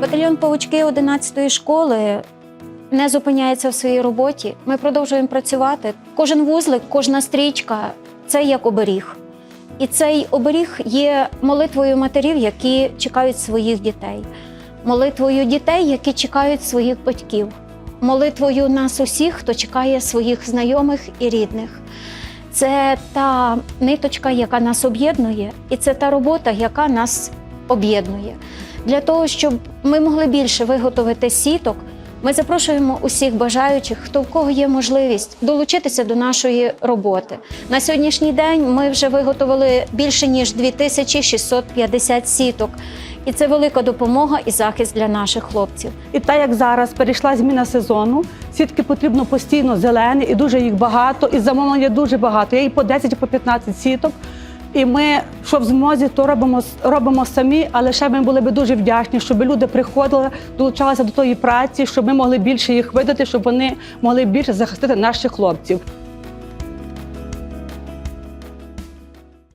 Батальйон павучки 11-ї школи не зупиняється в своїй роботі. Ми продовжуємо працювати. Кожен вузлик, кожна стрічка це як оберіг. І цей оберіг є молитвою матерів, які чекають своїх дітей, молитвою дітей, які чекають своїх батьків, молитвою нас усіх, хто чекає своїх знайомих і рідних. Це та ниточка, яка нас об'єднує, і це та робота, яка нас об'єднує. Для того, щоб ми могли більше виготовити сіток, ми запрошуємо усіх бажаючих, хто в кого є можливість долучитися до нашої роботи. На сьогоднішній день ми вже виготовили більше ніж 2650 сіток, і це велика допомога і захист для наших хлопців. І так як зараз перейшла зміна сезону, сітки потрібно постійно зелені, і дуже їх багато, і замовлення дуже багато. Є і по 10, і по 15 сіток. І ми, що в змозі, то робимо, робимо самі, але ще ми були б дуже вдячні, щоб люди приходили, долучалися до тої праці, щоб ми могли більше їх видати, щоб вони могли більше захистити наших хлопців.